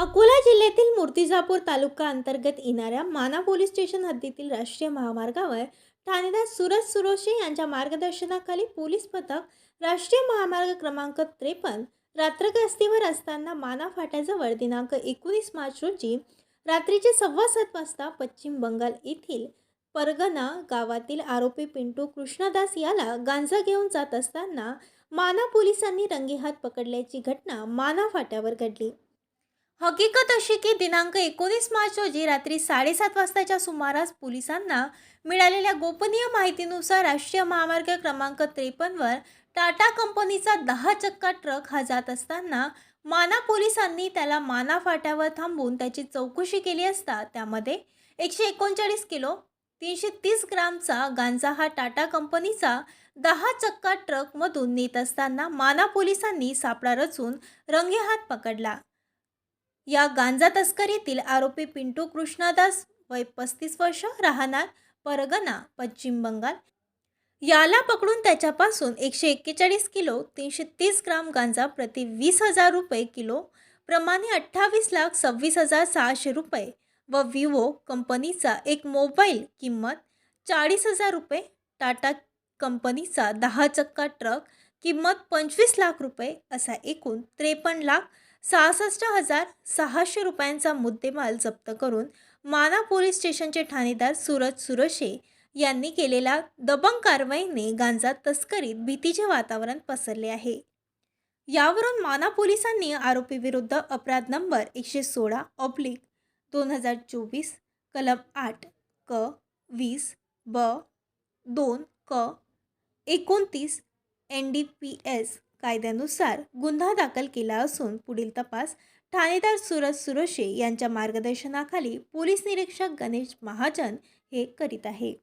अकोला जिल्ह्यातील मूर्तिजापूर तालुका अंतर्गत येणाऱ्या माना पोलीस स्टेशन हद्दीतील राष्ट्रीय महामार्गावर ठाणेदार सुरज सुरोशे यांच्या मार्गदर्शनाखाली पोलीस पथक राष्ट्रीय महामार्ग क्रमांक त्रेपन्न रात्रगस्तीवर असताना माना फाट्याजवळ दिनांक एकोणीस मार्च रोजी रात्रीचे सव्वा सात वाजता पश्चिम बंगाल येथील परगना गावातील आरोपी पिंटू कृष्णदास याला गांजा घेऊन जात असताना माना पोलिसांनी रंगेहात पकडल्याची घटना माना फाट्यावर घडली. हकीकत अशी की दिनांक एकोणीस मार्च रोजी रात्री साडेसात वाजताच्या सुमारास पोलिसांना मिळालेल्या गोपनीय माहितीनुसार राष्ट्रीय महामार्ग क्रमांक त्रेपन्नवर टाटा कंपनीचा दहा चक्का ट्रक हा जात असताना माना पोलिसांनी त्याला माना फाट्यावर थांबून त्याची चौकशी केली असता त्यामध्ये एकशे एकोणचाळीस किलो तीनशे तीस ग्रामचा गांजा हा टाटा कंपनीचा दहा चक्का ट्रकमधून नेत असताना माना पोलिसांनी सापळा रचून रंगेहात पकडला. या गांजा तस्करीतील आरोपी पिंटू कृष्णदास वय पस्तीस वर्ष राहणार परगना पश्चिम बंगाल. याला पकडून त्याच्यापासून एकशे एक्केचाळीस किलो तीनशे तीस ग्राम गांजा प्रति वीस हजार रुपये किलो प्रमाणे अठ्ठावीस लाख सव्वीस हजार सहाशे रुपये व विवो कंपनीचा एक मोबाईल किंमत चाळीस हजार रुपये टाटा कंपनीचा दहा चक्का ट्रक किंमत पंचवीस लाख रुपये असा एकूण त्रेपन्न लाख सहासष्ट हजार सहाशे रुपयांचा मुद्देमाल जप्त करून माना पोलीस स्टेशनचे ठाणेदार सूरज सुरशे यांनी केलेल्या दबंग कारवाईने गांजा तस्करीत भीतीचे वातावरण पसरले आहे. यावरून माना पोलिसांनी आरोपीविरुद्ध अपराध नंबर एकशे सोळा ऑब्लिक दोन हजार चोवीस कलम आठ क वीस ब दोन क एकोणतीस एन डी पी एस कायद्यानुसार गुन्हा दाखल केला असून पुढील तपास ठाणेदार सूरज सुरोशे यांच्या मार्गदर्शनाखाली पोलीस निरीक्षक गणेश महाजन हे करीत आहे.